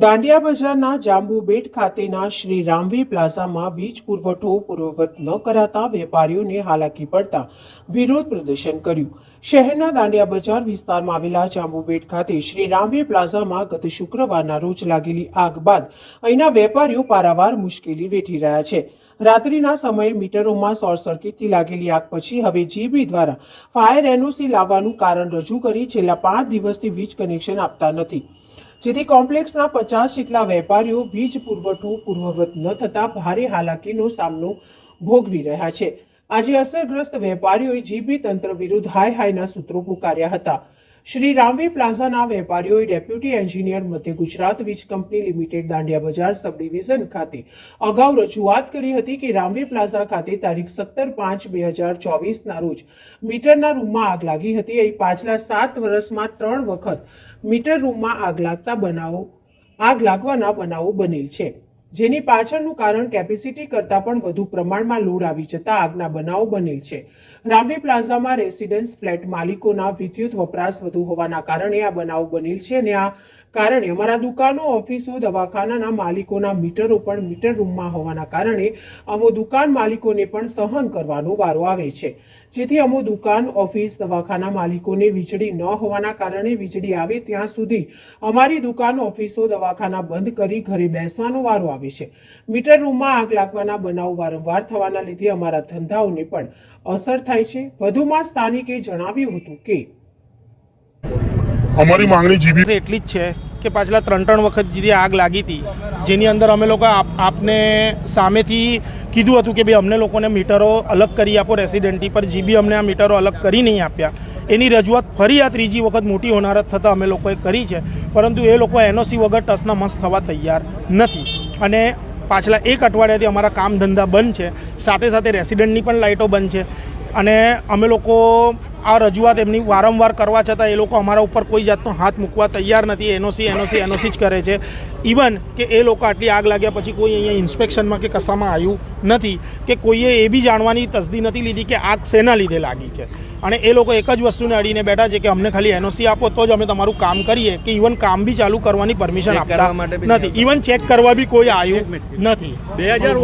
દાંડિયા બજારના જાંબુબેટ ખાતેના શ્રી રામવી પ્લાઝામાં વીજ પુરવઠો પૂર્વવત ન કરાતા વેપારીઓને હાલાકી પડતા વિરોધ પ્રદર્શન કર્યું. શહેરના દાંડિયા બજાર વિસ્તારમાં આવેલા જાંબુબેટ ખાતે શ્રી રામવી પ્લાઝામાં ગત શુક્રવારના રોજ લાગેલી આગ બાદ અહીંના વેપારીઓ પારાવાર મુશ્કેલી વેઠી રહ્યા છે. રાત્રિના સમયે મીટરોમાં શોર્ટ સર્કિટથી લાગેલી આગ પછી હવે જીબી દ્વારા ફાયર એનઓસી લાવવાનું કારણ રજૂ કરી છેલ્લા પાંચ દિવસથી વીજ કનેક્શન આપતા નથી. જેથી કોમ્પ્લેક્સના પચાસ જેટલા વેપારીઓ વીજ પુરવઠો પૂર્વવત ન થતા ભારે હાલાકીનો સામનો ભોગવી રહ્યા છે. આજે અસરગ્રસ્ત વેપારીઓએ જીબી તંત્ર વિરુદ્ધ હાય હાયના સૂત્રો પુકાર્યા હતા. શ્રી રામવી પ્લાઝાના વેપારીઓએ ડેપ્યુટી એન્જિનિયર મધ્ય ગુજરાત વીજ કંપની લિમિટેડ દાંડિયા બજાર સબ ડિવિઝન ખાતે અગાઉ રજૂઆત કરી હતી કે રામવી પ્લાઝા ખાતે તારીખ સત્તર પાંચ બે હજાર ચોવીસના રોજ મીટરના રૂમમાં આગ લાગી હતી. અહીં પાછલા સાત વર્ષમાં ત્રણ વખત મીટર રૂમમાં આગ લાગતા બનાવો, આગ લાગવાના બનાવો બનેલ છે. જેની પાછળનું કારણ કેપેસિટી કરતાં પણ વધુ પ્રમાણમાં લોડ આવી જતા આગના બનાવો બનેલ છે. રામવી પ્લાઝામાં રેસિડેન્સ ફ્લેટ માલિકોના વિદ્યુત વપરાશ વધુ હોવાના કારણે આ બનાવ બનેલ છે અને આ કારણે અમારા દુકાનો ઓફિસો દવાખાનાના માલિકોના મીટરો પણ મીટર રૂમમાં હોવાના કારણે અમો દુકાન માલિકોને પણ સહન કરવાનો વારો આવે છે. જેથી અમો દુકાન ઓફિસ દવાખાના માલિકોને વીજળી ન હોવાના કારણે વીજળી આવે ત્યાં સુધી અમારી દુકાન ઓફિસો દવાખાના બંધ કરી ઘરે બેસવાનો વારો આવે છે. મીટર રૂમમાં આગ લાગવાના બનાવ વારંવાર થવાના લીધે અમારા ધંધાઓને પણ અસર થાય છે. વધુમાં સ્થાનિકે જણાવ્યું હતું કે અમારી માંગણી જીબી એટલી જ છે. કે પાછલા ત્રણ ત્રણ વખત જે આગ લાગી હતી, જેની અંદર અમે લોકો આપ, આપને સામેથી કીધું હતું કે ભાઈ અમને લોકોને મીટરો અલગ કરી આપો, રેસિડેન્ટી પર બી અમને આ મીટરો અલગ કરી નહીં આપ્યા. એની રજૂઆત ફરી આ ત્રીજી વખત મોટી હોનારત થતાં અમે લોકોએ કરી છે. પરંતુ એ લોકો એનઓસી વગર ટસના મસ્ત થવા તૈયાર નથી. અને પાછલા એક અઠવાડિયાથી અમારા કામ ધંધા બંધ છે. સાથે સાથે રેસિડેન્ટની પણ લાઇટો બંધ છે. અને અમે લોકો આ રજૂઆત એમની વારંવાર કરવા છતાં એ લોકો અમારા ઉપર કોઈ જાતનો હાથ મૂકવા તૈયાર નથી. એનઓસી એનઓસી એનઓસી જ કરે છે. ઇવન કે એ લોકો આટલી આગ લાગ્યા પછી કોઈ અહીંયા ઇન્સ્પેક્શનમાં કે કશામાં આવ્યું નથી કે કોઈએ એ બી જાણવાની તસદી નથી લીધી કે આગ શેના લીધે લાગી છે. અને એ લોકો એક જ વસ્તુને અડીને બેઠા છે કે અમને ખાલી એનઓસી આપો તો જ અમે તમારું કામ કરીએ કે ઇવન કામ બી ચાલુ કરવાની પરમિશન આપતા નથી. ઇવન ચેક કરવા બી કોઈ આવ્યું નથી. બે હજાર